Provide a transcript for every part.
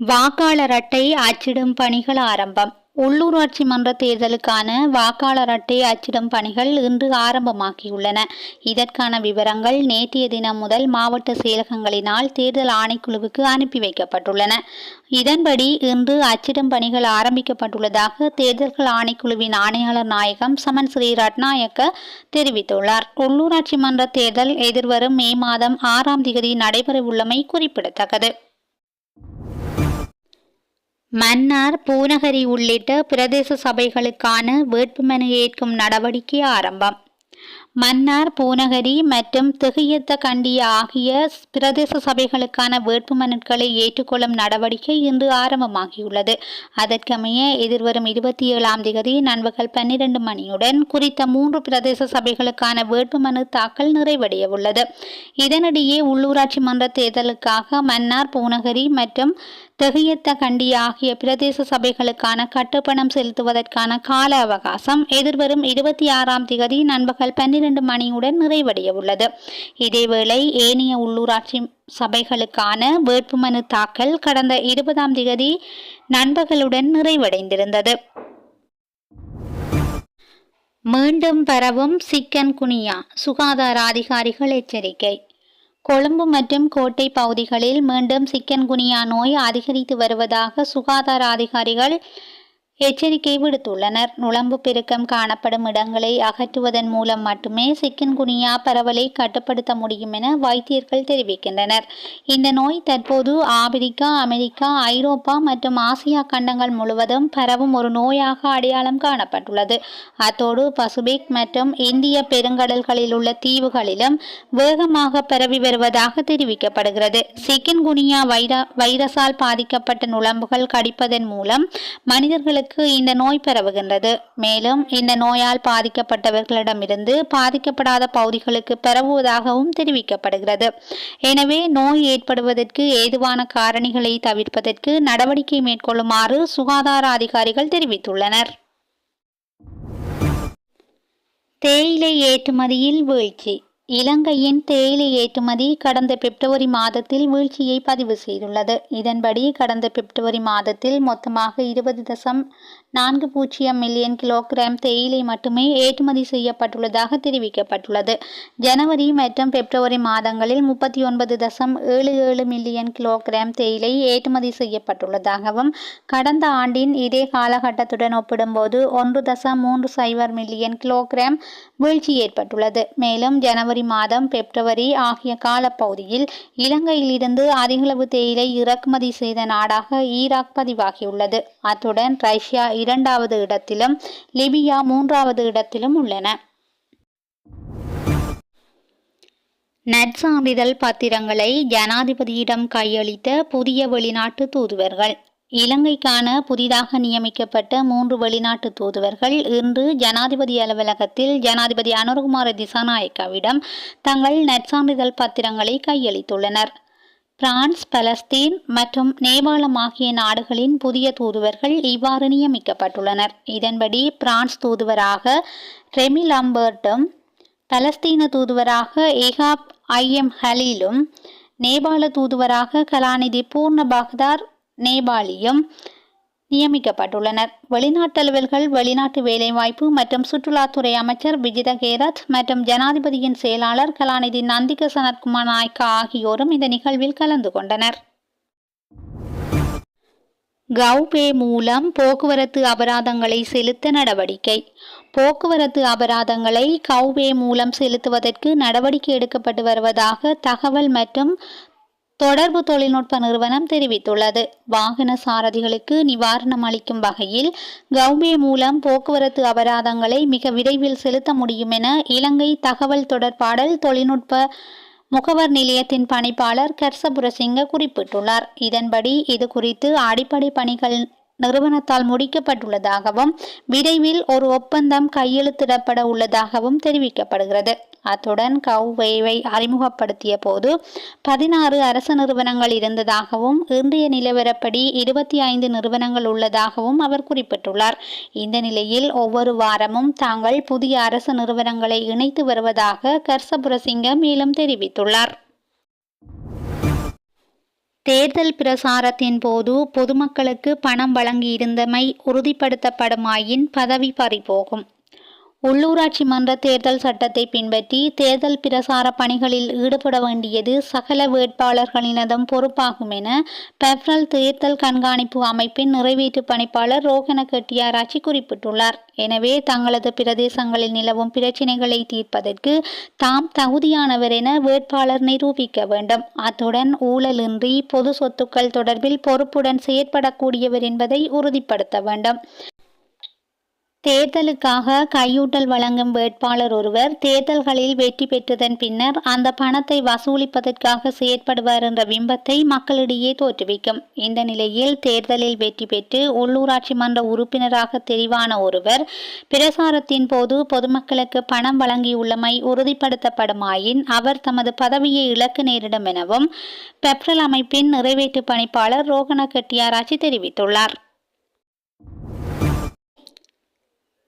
வாக்காளர் அட்டை அச்சிடும் பணிகள் ஆரம்பம். உள்ளூராட்சி மன்ற தேர்தலுக்கான வாக்காளர் அட்டை அச்சிடும் பணிகள் இன்று ஆரம்பமாகியுள்ளன. இதற்கான விவரங்கள் நேற்றைய தினம் முதல் மாவட்ட செயலகங்களினால் தேர்தல் ஆணைக்குழுவுக்கு அனுப்பி வைக்கப்பட்டுள்ளன. இதன்படி இன்று அச்சிடும் பணிகள் ஆரம்பிக்கப்பட்டுள்ளதாக தேர்தல்கள் ஆணைக்குழுவின் ஆணையாளர் நாயகம் சமன் ஸ்ரீ ரட்நாயக்க தெரிவித்துள்ளார். உள்ளூராட்சி மன்ற தேர்தல் எதிர்வரும் மே மாதம் ஆறாம் திகதி நடைபெறவுள்ளமை குறிப்பிடத்தக்கது. மன்னார் பூநகரி உள்ளிட்ட பிரதேச சபைகளுக்கான வேட்புமனு ஏற்கும் நடவடிக்கை ஆரம்பம். மன்னார் பூநகரி மற்றும் திகையத்த கண்டி ஆகிய பிரதேச சபைகளுக்கான வேட்புமனுக்களை ஏற்றுக்கொள்ளும் நடவடிக்கை இன்று ஆரம்பமாகியுள்ளது. அதற்கமைய எதிர்வரும் இருபத்தி ஏழாம் தேதி நண்பகல் பன்னிரண்டு மணியுடன் குறித்த மூன்று பிரதேச சபைகளுக்கான வேட்புமனு தாக்கல் நிறைவடைய உள்ளது இதனிடையே உள்ளூராட்சி மன்ற தேர்தலுக்காக மன்னார் பூநகரி மற்றும் தெகியத்த கண்டி ஆகிய பிரதேச சபைகளுக்கான கட்டுப்பணம் செலுத்துவதற்கான கால அவகாசம் எதிர்வரும் இருபத்தி ஆறாம் திகதி நண்பகல் பன்னிரண்டு மணியுடன் நிறைவடைய உள்ளது இதேவேளை ஏனைய உள்ளூராட்சி சபைகளுக்கான வேட்புமனு தாக்கல் கடந்த இருபதாம் திகதி நண்பகலுடன் நிறைவடைந்திருந்தது. மீண்டும் பரவும் சிக்கன் குனியா சுகாதார அதிகாரிகள் எச்சரிக்கை. கொழும்பு மற்றும் கோட்டை பகுதிகளில் மீண்டும் சிக்கன்குனியா நோய் அதிகரித்து வருவதாக சுகாதார அதிகாரிகள் எச்சரிக்கை விடுத்துள்ளனர். நுழம்பு பெருக்கம் காணப்படும் இடங்களை அகற்றுவதன் மூலம் மட்டுமே சிக்கன்குனியா பரவலை கட்டுப்படுத்த முடியும் என வைத்தியர்கள் தெரிவிக்கின்றனர். இந்த நோய் தற்போது ஆப்பிரிக்கா அமெரிக்கா ஐரோப்பா மற்றும் ஆசியா கண்டங்கள் முழுவதும் பரவும் ஒரு நோயாக அடையாளம் காணப்பட்டுள்ளது. அத்தோடு பசிபிக் மற்றும் இந்திய பெருங்கடல்களில் உள்ள தீவுகளிலும் வேகமாக பரவி வருவதாக தெரிவிக்கப்படுகிறது. சிக்கன்குனியா வைர வைரஸால் பாதிக்கப்பட்ட நுழம்புகள் கடிப்பதன் மூலம் மனிதர்களுக்கு மக்களுக்கு இந்த நோய் பரவுகின்றது. மேலும் இந்த நோயால் பாதிக்கப்பட்டவர்களிடமிருந்து பாதிக்கப்படாத பகுதிகளுக்கு பரவுவதாகவும் தெரிவிக்கப்படுகிறது. எனவே நோய் ஏற்படுவதற்கு ஏதுவான காரணிகளை தவிர்ப்பதற்கு நடவடிக்கை மேற்கொள்ளுமாறு சுகாதார அதிகாரிகள் தெரிவித்துள்ளனர். தேயிலை ஏற்றுமதியில் வீழ்ச்சி. இலங்கையின் தேயிலை ஏற்றுமதி கடந்த பிப்ரவரி மாதத்தில் வீழ்ச்சியை பதிவு செய்துள்ளது. இதன்படி கடந்த பிப்ரவரி மாதத்தில் மொத்தமாக இருபது தசம் நான்கு பூஜ்ஜியம் மில்லியன் கிலோகிராம் தேயிலை மட்டுமே ஏற்றுமதி செய்யப்பட்டுள்ளதாக தெரிவிக்கப்பட்டுள்ளது. ஜனவரி மற்றும் பிப்ரவரி மாதங்களில் முப்பத்தி ஒன்பது தசம் ஏழு ஏழு மில்லியன் கிலோகிராம் தேயிலை ஏற்றுமதி செய்யப்பட்டுள்ளதாகவும் கடந்த ஆண்டின் இதே காலகட்டத்துடன் ஒப்பிடும்போது ஒன்று தசம் மூன்று சைபர் மில்லியன் கிலோகிராம் வீழ்ச்சி ஏற்பட்டுள்ளது. மேலும் ஜனவரி ஜனவரி மாதம் பிப்ரவரி ஆகிய காலப்பகுதியில் இலங்கையிலிருந்து அதிகளவு தேயிலை இறக்குமதி செய்த நாடாக ஈராக் பதிவாகியுள்ளது. அத்துடன் ரஷ்யா இரண்டாவது இடத்திலும் லிபியா மூன்றாவது இடத்திலும் உள்ளன. நற்சான்றிதழ் பத்திரங்களை ஜனாதிபதியிடம் கையளித்த புதிய வெளிநாட்டு தூதுவர்கள். இலங்கைக்கான புதிதாக நியமிக்கப்பட்ட மூன்று வெளிநாட்டு தூதுவர்கள் இன்று ஜனாதிபதி அலுவலகத்தில் ஜனாதிபதி அனுர்குமார திசாநாயக்காவிடம் தங்கள் நற்சான்றிதழ் பத்திரங்களை கையளித்துள்ளனர். பிரான்ஸ் பலஸ்தீன் மற்றும் நேபாளம் ஆகிய நாடுகளின் புதிய தூதுவர்கள் இவ்வாறு நியமிக்கப்பட்டுள்ளனர். இதன்படி பிரான்ஸ் தூதுவராக ரெமி லம்பர்ட்டும் பலஸ்தீன தூதுவராக ஏகாப் ஐ எம் ஹலீலும் நேபாள தூதுவராக கலாநிதி பூர்ண பாக்தார் நேபாளியும் நியமிக்கப்பட்டுள்ளனர். வெளிநாட்டலுவல்கள் வெளிநாட்டு வேலைவாய்ப்பு மற்றும் சுற்றுலாத்துறை அமைச்சர் விஜித கேரத் மற்றும் ஜனாதிபதியின் செயலாளர் கலாநிதி நந்திக சனத்குமார் நாயக்கா ஆகியோரும் இந்த நிகழ்வில் கலந்து கொண்டனர். கவுபே மூலம் போக்குவரத்து அபராதங்களை செலுத்த நடவடிக்கை. போக்குவரத்து அபராதங்களை கவுபே மூலம் செலுத்துவதற்கு நடவடிக்கை எடுக்கப்பட்டு வருவதாக தகவல் மற்றும் தொடர்பு தொழில்நுட்ப நிறுவனம் தெரிவித்துள்ளது. வாகன சாரதிகளுக்கு நிவாரணம் அளிக்கும் வகையில் கவுபே மூலம் போக்குவரத்து அபராதங்களை மிக விரைவில் செலுத்த முடியும் என இலங்கை தகவல் தொடர்பாடல் தொழில்நுட்ப முகவர் நிலையத்தின் பணிப்பாளர் கர்சபுரசிங்க குறிப்பிட்டுள்ளார். இதன்படி இது குறித்து அடிப்படை பணிகள் நிறுவனத்தால் முடிக்கப்பட்டுள்ளதாகவும் விரைவில் ஒரு ஒப்பந்தம் கையெழுத்திடப்பட உள்ளதாகவும் தெரிவிக்கப்படுகிறது. அத்துடன் கவ்வேவை அறிமுகப்படுத்திய போது பதினாறு அரசு நிறுவனங்கள் இருந்ததாகவும் இன்றைய நிலவரப்படி இருபத்தி ஐந்து நிறுவனங்கள் உள்ளதாகவும் அவர் குறிப்பிட்டுள்ளார். இந்த நிலையில் ஒவ்வொரு வாரமும் தாங்கள் புதிய அரசு நிறுவனங்களை இணைத்து வருவதாக கர்சபுரசிங்க மேலும் தெரிவித்துள்ளார். தேர்தல் பிரசாரத்தின் போது பொதுமக்களுக்கு பணம் வழங்கியிருந்தமை உறுதிப்படுத்தப்படுமாயின் பதவி பறிபோகும். உள்ளூராட்சி மன்ற தேர்தல் சட்டத்தை பின்பற்றி தேர்தல் பிரசார பணிகளில் ஈடுபட வேண்டியது சகல வேட்பாளர்களினதும் பொறுப்பாகும் என பெப்ரல் தேர்தல் கண்காணிப்பு அமைப்பின் நிறைவேற்று பணிப்பாளர் ரோகன கெட்டியாராச்சி குறிப்பிட்டுள்ளார். எனவே தங்களது பிரதேசங்களில் நிலவும் பிரச்சினைகளை தீர்ப்பதற்கு தாம் தகுதியானவர் என வேட்பாளர் நிரூபிக்க வேண்டும். அத்துடன் ஊழலின்றி பொது சொத்துக்கள் தொடர்பில் பொறுப்புடன் செயற்படக்கூடியவர் என்பதை உறுதிப்படுத்த வேண்டும். தேர்தலுக்காக கையூட்டல் வழங்கும் வேட்பாளர் ஒருவர் தேர்தல்களில் வெற்றி பெற்றதன் பின்னர் அந்த பணத்தை வசூலிப்பதற்காக செயற்படுவார் என்ற பிம்பத்தை மக்களிடையே தோற்றுவிக்கும். இந்த நிலையில் தேர்தலில் வெற்றி பெற்று உள்ளூராட்சி மன்ற உறுப்பினராக தெரிவான ஒருவர் பிரசாரத்தின் போது பொதுமக்களுக்கு பணம் வழங்கியுள்ளமை உறுதிப்படுத்தப்படுமாயின் அவர் தமது பதவியை இழக்க நேரிடும் எனவும் பெப்ரல் அமைப்பின் நிறைவேற்று பணிப்பாளர் ரோகண கெட்டியாராச்சி தெரிவித்துள்ளார்.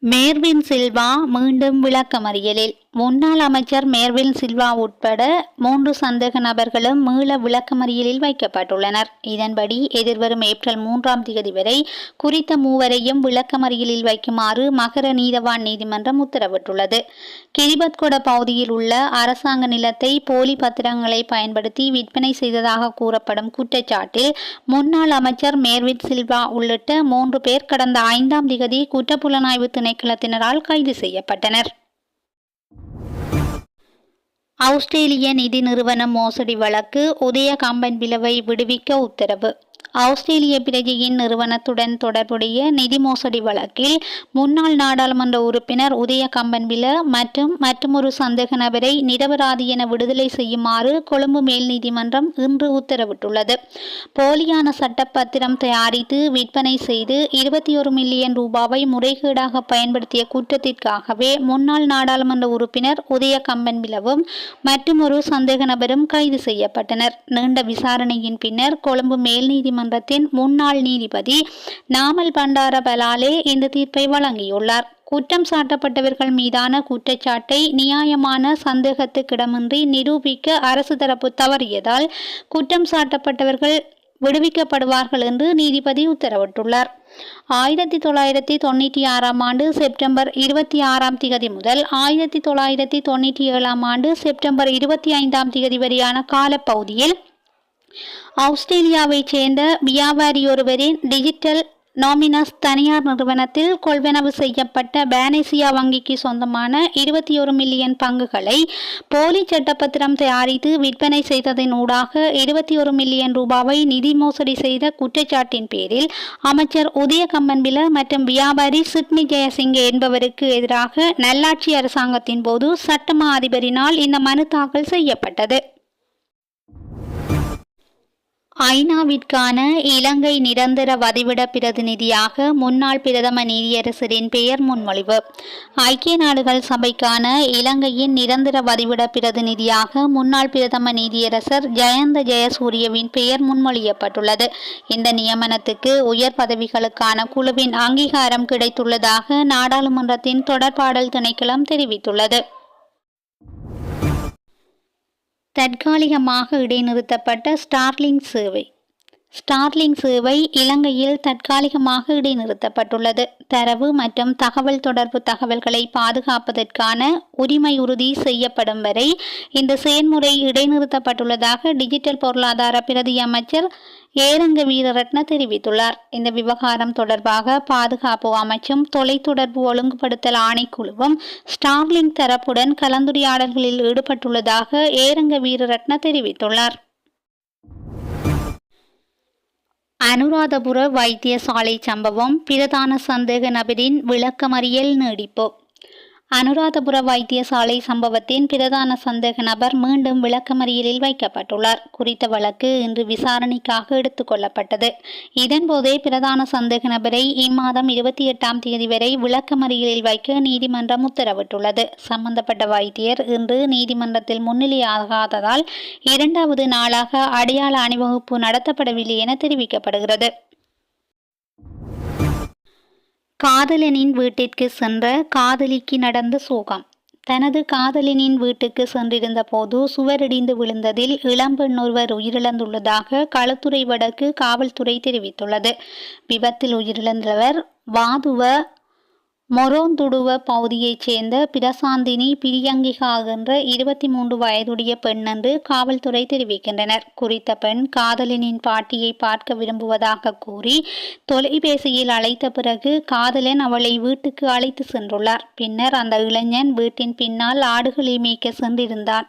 மேர்வின் சில்வா மீண்டும் விளக்கமறியலில். முன்னாள் அமைச்சர் மேர்வின் சில்வா உட்பட மூன்று சந்தேக நபர்களும் மீள விளக்கமறியலில் வைக்கப்பட்டுள்ளனர். இதன்படி எதிர்வரும் ஏப்ரல் மூன்றாம் தேதி வரை குறித்த மூவரையும் விளக்கமறியலில் வைக்குமாறு மகர நீதவான் நீதிமன்றம் உத்தரவிட்டுள்ளது. கிரிபத்கொட பகுதியில் உள்ள அரசாங்க நிலத்தை போலி பத்திரங்களை பயன்படுத்தி விற்பனை செய்ததாக கூறப்படும் குற்றச்சாட்டில் முன்னாள் அமைச்சர் மேர்வின் சில்வா உள்ளிட்ட மூன்று பேர் கடந்த ஐந்தாம் திகதி குற்றப்புலனாய்வு திணைக்களத்தினரால் கைது செய்யப்பட்டனர். ஆஸ்திரேலிய நிதி நிறுவன மோசடி வழக்கு உதய கம்பன் விளவை விடுவிக்க உத்தரவு. ஆஸ்திரேலிய பிரஜையின் நிறுவனத்துடன் தொடர்புடைய நிதி மோசடி வழக்கில் முன்னாள் நாடாளுமன்ற உறுப்பினர் உதய கம்பன்வில மற்றும் மற்றொரு சந்தேக நபரை நிரபராதி என விடுதலை செய்யுமாறு கொழும்பு மேல் நீதிமன்றம் இன்று உத்தரவிட்டுள்ளது. போலியான சட்டப்பத்திரம் தயாரித்து விற்பனை செய்து இருபத்தி ஒரு மில்லியன் ரூபாவை முறைகேடாக பயன்படுத்திய குற்றத்திற்காகவே முன்னாள் நாடாளுமன்ற உறுப்பினர் உதய கம்பன்பிலவும் மற்றும் ஒரு சந்தேக நபரும் கைது செய்யப்பட்டனர். நீண்ட விசாரணையின் பின்னர் கொழும்பு மேல்நீதி நீதிமன்றத்தின் முன்னாள் நீதிபதி நாமல் பண்டார பலாலே இந்த தீர்ப்பை வழங்கியுள்ளார். குற்றம் சாட்டப்பட்டவர்கள் மீதான குற்றச்சாட்டை நியாயமான சந்தேகத்துக்கிடமின்றி நிரூபிக்க அரசு தரப்பு தவறியதால் குற்றம் சாட்டப்பட்டவர்கள் விடுவிக்கப்படுவார்கள் என்று நீதிபதி உத்தரவிட்டுள்ளார். ஆயிரத்தி தொள்ளாயிரத்தி தொண்ணூற்றி ஆறாம் ஆண்டு செப்டம்பர் இருபத்தி ஆறாம் திகதி முதல் ஆயிரத்தி தொள்ளாயிரத்தி தொண்ணூற்றி ஏழாம் ஆண்டு செப்டம்பர் இருபத்தி ஐந்தாம் திகதி வரையான காலப்பகுதியில் ஆஸ்திரேலியாவைச் சேர்ந்த வியாபாரி ஒருவரின் டிஜிட்டல் நாமினஸ் தனியார் நிறுவனத்தில் கொள்வனவு செய்யப்பட்ட பேனேசியா வங்கிக்கு சொந்தமான இருபத்தி ஒரு மில்லியன் பங்குகளை போலி சட்டப்பத்திரம் தயாரித்து விற்பனை செய்ததன் ஊடாக இருபத்தி ஒரு மில்லியன் ரூபாவை நிதி மோசடி செய்த குற்றச்சாட்டின் பேரில் அமைச்சர் உதய கம்பன்பில மற்றும் வியாபாரி சிட்னி ஜெயசிங்க என்பவருக்கு எதிராக நல்லாட்சி அரசாங்கத்தின் போது சட்டமா அதிபரினால் இந்த மனு தாக்கல் செய்யப்பட்டது. ஐநாவிற்கான இலங்கை நிரந்தர வதிவிட பிரதிநிதியாக முன்னாள் பிரதம நீதியரசரின் பெயர் முன்மொழிவு. ஐக்கிய நாடுகள் சபைக்கான இலங்கையின் நிரந்தர வதிவிட பிரதிநிதியாக முன்னாள் பிரதம நீதியரசர் ஜெயந்த ஜெயசூரியவின் பெயர் முன்மொழியப்பட்டுள்ளது. இந்த நியமனத்துக்கு உயர் பதவிகளுக்கான குழுவின் அங்கீகாரம் கிடைத்துள்ளதாக நாடாளுமன்றத்தின் தொடர்பாடல் திணைக்களம் தெரிவித்துள்ளது. தற்காலிகமாக இடைநிறுத்தப்பட்ட ஸ்டார்லிங் சேவை. ஸ்டார்லிங் சேவை இலங்கையில் தற்காலிகமாக இடைநிறுத்தப்பட்டுள்ளது. தரவு மற்றும் தகவல் தொடர்பு தகவல்களை பாதுகாப்பதற்கான உரிமை உறுதி செய்யப்படும் வரை இந்த செயல்முறை இடைநிறுத்தப்பட்டுள்ளதாக டிஜிட்டல் பொருளாதார பிரதி அமைச்சர் ஏரங்க வீரரட்ன தெரிவித்துள்ளார். இந்த விவகாரம் தொடர்பாக பாதுகாப்பு அமைச்சும் தொலைத்தொடர்பு ஒழுங்குபடுத்தல் ஆணைக்குழுவும் ஸ்டார்லிங் தரப்புடன் கலந்துரையாடல்களில் ஈடுபட்டுள்ளதாக ஏரங்க வீரரட்ன தெரிவித்துள்ளார். அனுராதபுர வைத்தியசாலை சம்பவம் பிரதான சந்தேக நபரின் விளக்கமறியல் நீடிப்பு. அனுராதபுர வைத்தியசாலை சம்பவத்தின் பிரதான சந்தேக நபர் மீண்டும் விளக்கமறியலில் வைக்கப்பட்டுள்ளார். குறித்த வழக்கு இன்று விசாரணைக்காக எடுத்துக்கொள்ளப்பட்டது இதன்போதே பிரதான சந்தேக நபரை இம்மாதம் இருபத்தி எட்டாம் தேதி வரை விளக்கமறியலில் வைக்க நீதிமன்றம் உத்தரவிட்டுள்ளது. சம்பந்தப்பட்ட வைத்தியர் இன்று நீதிமன்றத்தில் முன்னிலையாகாததால் இரண்டாவது நாளாக அடையாள அணிவகுப்பு நடத்தப்படவில்லை என தெரிவிக்கப்படுகிறது. காதலனின் வீட்டிற்கு சென்ற காதலிக்கு நடந்த சோகம். தனது காதலினின் வீட்டுக்கு சென்றிருந்த போது சுவரிடிந்து விழுந்ததில் இளம்பெண் ஒருவர் உயிரிழந்துள்ளதாக களத்துறை வடக்கு காவல்துறை தெரிவித்துள்ளது. விபத்தில் உயிரிழந்தவர் வாதுவ மொரோந்துடுவ பகுதியைச் சேர்ந்த பிரசாந்தினி பிரியங்கிகா என்ற இருபத்தி மூன்று வயதுடைய பெண் என்று காவல்துறை தெரிவிக்கின்றனர். குறித்த பெண் காதலனின் பாட்டியை பார்க்க விரும்புவதாக கூறி தொலைபேசியில் அழைத்த பிறகு காதலன் அவளை வீட்டுக்கு அழைத்து சென்றுள்ளார். பின்னர் அந்த இளைஞன் வீட்டின் பின்னால் ஆடுகளை மேய்க்க சென்றிருந்தான்.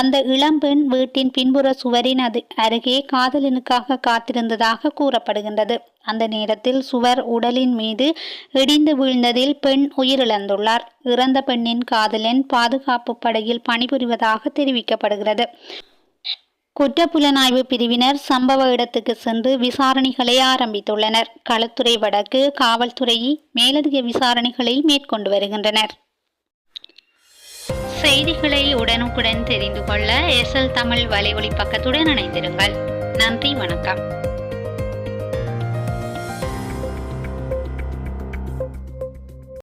அந்த இளம்பெண் வீட்டின் பின்புற சுவரின் அது அருகே காதலனுக்காக காத்திருந்ததாக கூறப்படுகின்றது. அந்த நேரத்தில் சுவர் உடலின் மீது இடிந்து வீழ்ந்ததில் பெண் உயிரிழந்துள்ளார். இறந்த பெண்ணின் காதலன் பாதுகாப்பு படையில் பணிபுரிவதாக தெரிவிக்கப்படுகிறது. குற்றப்புலனாய்வு பிரிவினர் சம்பவ இடத்துக்கு சென்று விசாரணைகளை ஆரம்பித்துள்ளனர். களத்துறை வடக்கு காவல்துறை மேலதிக விசாரணைகளை மேற்கொண்டு வருகின்றனர். செய்திகளை உடனுக்குடன் தெரிந்து கொள்ள எஸ்எல் தமிழ் வலைஒலி பக்கத்துடன் இணைந்திருங்கள். நன்றி வணக்கம்.